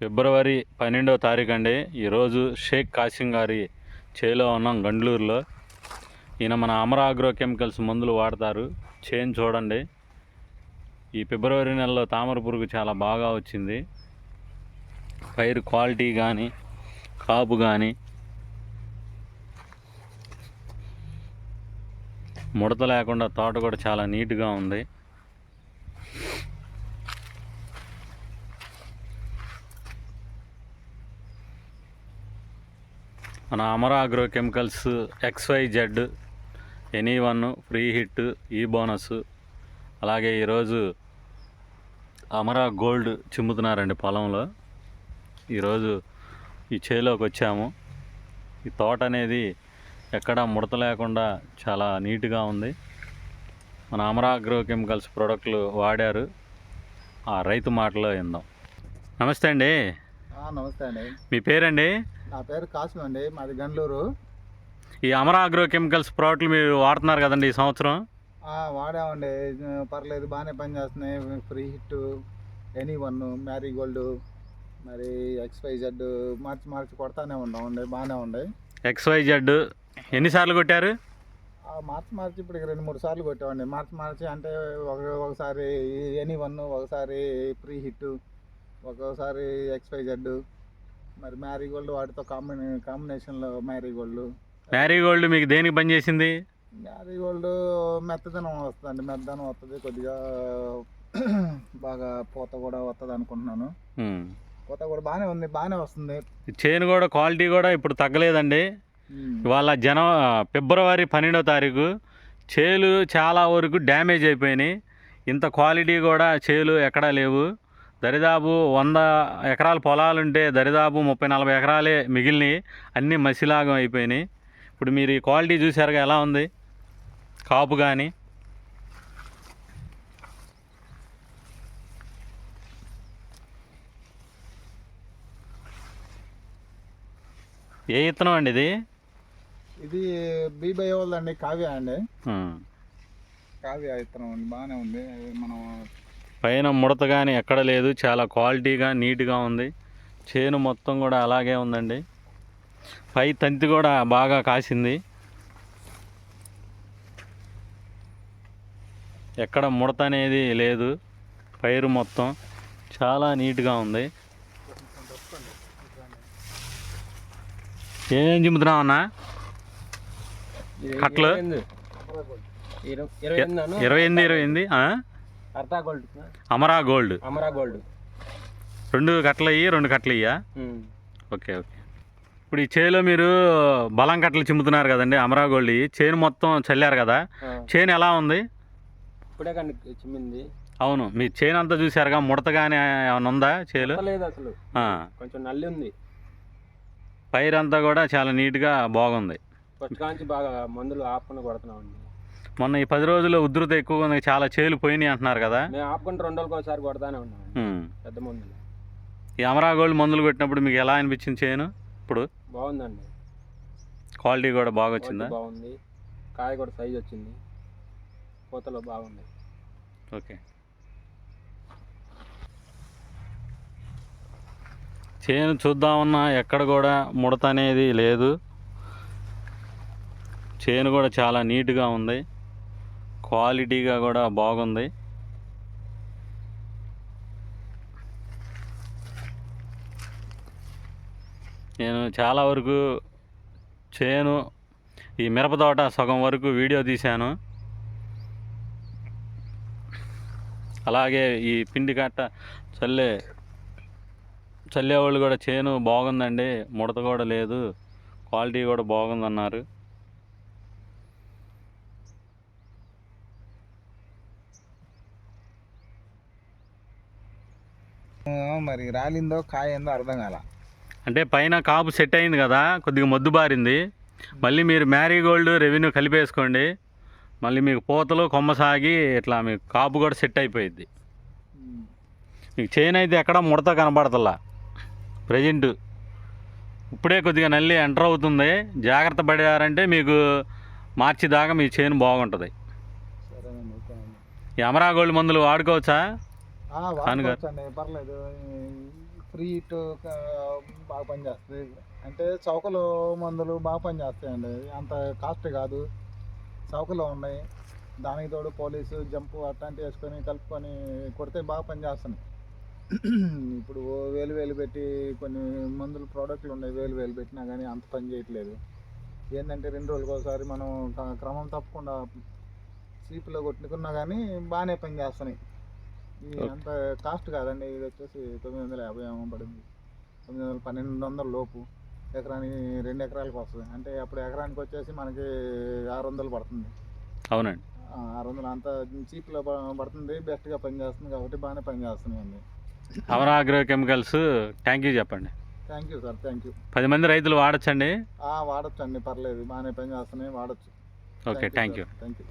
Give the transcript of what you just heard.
ఫిబ్రవరి పన్నెండవ తారీఖు అండి. ఈరోజు షేక్ కాసిం గారి చేలో ఉన్నాం గండ్లూరులో. ఈయన మన అమర ఆగ్రో కెమికల్స్ మందులు వాడతారు. చేను చూడండి. ఈ ఫిబ్రవరి నెలలో తామర పురుగు చాలా బాగా వచ్చింది. పైరు క్వాలిటీ కానీ కాపు కానీ ముడత లేకుండా తోట కూడా చాలా నీట్గా ఉంది. మన Amara agro chemicals X Y Z any one free hit ఈ బోనస్ అలాగే ఈరోజు అమర గోల్డ్ చిమ్ముతున్నారండి పొలంలో. ఈరోజు ఈ చేలోకి వచ్చాము. ఈ తోట అనేది ఎక్కడ ముడత లేకుండా చాలా నీట్గా ఉంది. మన అమర అగ్రో కెమికల్స్ ప్రోడక్ట్లు వాడారు. ఆ రైతు మాటలో విందాం. నమస్తే అండి. నమస్తే అండి. మీ పేరండి? నా పేరు కాసు అండి మాది గండ్లూరు. ఈ అమర అగ్రో కెమికల్స్ ప్రోడక్ట్లు మీరు వాడుతున్నారు కదండి ఈ సంవత్సరం? వాడామండి. పర్లేదు బాగానే పనిచేస్తున్నాయి. Free hit any one marigold మరి ఎక్స్వైజెడ్ మార్చి మార్చి కొడతానే ఉన్నామండి బాగానే ఉంది. ఎక్స్వైజెడ్ ఎన్నిసార్లు కొట్టారు? మార్చి మార్చి ఇప్పుడు రెండు మూడు సార్లు కొట్టామండి. మార్చి మార్చి అంటే ఒక ఒకసారి ఎనీ వన్ ఒకసారి ఫ్రీ హిట్ ఒక్కోసారి ఎక్స్వైజెడ్ మరి మ్యారీగోల్డ్ వాటితో కాంబినే కాంబినేషన్లో మ్యారీగోల్డ్ మ్యారీగోల్డ్ మీకు దేనికి పనిచేసింది మ్యారీగోల్డ్ మెత్తదనం వస్తుందండి. మెత్తదనం వస్తుంది కొద్దిగా బాగా పూత కూడా వస్తుంది అనుకుంటున్నాను. పూత కూడా బాగానే ఉంది బాగానే వస్తుంది. చేను కూడా క్వాలిటీ కూడా ఇప్పుడు తగ్గలేదండి. ఇవాళ జన ఫిబ్రవరి పన్నెండో తారీఖు చేలు చాలా వరకు డ్యామేజ్ అయిపోయినాయి. ఇంత క్వాలిటీ కూడా చేలు ఎక్కడా లేవు. దరిదాపు వంద ఎకరాల పొలాలుంటే దరిదాపు ముప్పై నలభై ఎకరాలే మిగిలినాయి. అన్నీ మసిలాగం అయిపోయినాయి. ఇప్పుడు మీరు ఈ క్వాలిటీ చూసారుగా ఎలా ఉంది? కాపు కానీ ఏ ఇత్తనం అండి ఇది? ఇది బీబై వాళ్ళండి కావ్య అండి. కావ్య ఇత్తనం అండి బాగానే ఉంది. మనం పైన ముడత కానీ ఎక్కడ లేదు. చాలా క్వాలిటీగా నీట్గా ఉంది. చేను మొత్తం కూడా అలాగే ఉందండి. పై తంతి కూడా బాగా కాసింది. ఎక్కడ ముడత అనేది లేదు. పైరు మొత్తం చాలా నీట్గా ఉంది. ఏం చింపుతున్నావు అన్నా? కట్లు? ఇరవై ఎనిమిది ఇరవై ఎనిమిది? అర్తా gold. Amara gold. Amara gold. రెండు కట్టలు ఇయ్యి రెండు కట్టలు ఇయ్యా ఓకే ఓకే. ఇప్పుడు ఈ చేలో మీరు బలం కట్టలు చిమ్ముతున్నారు కదండి అమరా గోల్డ్. ఇయ్యి. చేను మొత్తం చల్లారు కదా చేను ఎలా ఉంది? ఇప్పుడే చిమ్మింది. అవును మీ చేను అంతా చూసారుగా ముడత కానీ ఏమైనా ఉందా చేలు? లేదు అసలు. కొంచెం నల్లి ఉంది. పైరంతా కూడా చాలా నీట్గా బాగుంది. ఫస్ట్ కాంచి బాగా మందులు ఆపుకుని కొడుతున్నాం అండి మొన్న ఈ పది రోజుల్లో ఉధృత ఎక్కువగా ఉంది చాలా చేలు పోయినాయి అంటున్నారు కదా. మేము ఆపుకుంటే రెండు రోజులకు ఒకసారి కొడతానే ఉన్నాం. ఉమ్. పెద్ద మందులు. ఈ అమరా గోల్డ్ మందులు కొట్టినప్పుడు మీకు ఎలా అనిపించింది చేను? ఇప్పుడు బాగుందండి. క్వాలిటీ కూడా బాగా వచ్చిందా? బాగుంది. కాయ కూడా సైజ్ వచ్చింది. పూతలో బాగుంది. ఓకే. చేను చూద్దామన్నా ఎక్కడ కూడా ముడత అనేది లేదు. చేను కూడా చాలా నీట్గా ఉంది. క్వాలిటీగా కూడా బాగుంది. నేను చాలా వరకు చేను ఈ మిరప తోట సగం వరకు వీడియో తీశాను. అలాగే ఈ పిండి కట్ట చల్లే చల్లేవాళ్ళు కూడా చేను బాగుందండి ముడత కూడా లేదు క్వాలిటీ కూడా బాగుందన్నారు. మరి రాలిందో కాయిందో అర్థం కాల. అంటే పైన కాపు సెట్ అయింది కదా కొద్దిగా మొద్దు బారింది. మళ్ళీ మీరు మ్యారీగోల్డ్ రెవెన్యూ కలిపేసుకోండి. మళ్ళీ మీకు పూతలు కొమ్మ సాగి ఇట్లా మీకు కాపు కూడా సెట్ అయిపోయింది మీకు చైన్ అయితే ఎక్కడ ముడత కనబడతల్లా ప్రజెంట్ ఇప్పుడే కొద్దిగా నల్లి ఎంటర్ అవుతుంది. జాగ్రత్త పడారంటే మీకు మార్చి దాకా మీ చేను బాగుంటుంది. ఈ అమరా గోల్డ్ మందులు వాడుకోవచ్చా? పర్లేదు. ఫ్రీ హిట్ బాగా పనిచేస్తుంది అంటే చౌకలో మందులు బాగా పనిచేస్తాయండి. అంత కాస్ట్ కాదు. చౌకలో ఉన్నాయి. దానికి తోడు పోలీసు జంపు అట్లాంటివి వేసుకొని కలుపుకొని కొడితే బాగా పనిచేస్తున్నాయి. ఇప్పుడు వేలు వేలు పెట్టి కొన్ని మందులు ప్రోడక్ట్లు ఉన్నాయి వేలు వేలు పెట్టినా కానీ అంత పని చేయట్లేదు. ఏంటంటే రెండు రోజులకు ఒకసారి మనం క్రమం తప్పకుండా సీపులో కొట్టుకున్నా కానీ బాగానే పని చేస్తున్నాయి ఇది. అంత కాస్ట్ కాదండి. ఇది వచ్చేసి తొమ్మిది వందల యాభై ఏమో పడింది. తొమ్మిది వందల పన్నెండు వందల లోపు ఎకరానికి రెండు ఎకరాలకు వస్తుంది. అంటే అప్పుడు ఎకరానికి వచ్చేసి మనకి ఆరు వందలు పడుతుంది. అవునండి. ఆరు వందలు అంత చీప్లో పడుతుంది. బెస్ట్గా పనిచేస్తుంది కాబట్టి బాగానే పనిచేస్తున్నాయండి. Amara agro chemicals thank you చెప్పండి. Thank you sir. Thank you. పది మంది రైతులు వాడచ్చండి. వాడచ్చు అండి పర్లేదు. బాగానే పనిచేస్తున్నాయి. వాడచ్చు. Okay. Thank you thank you.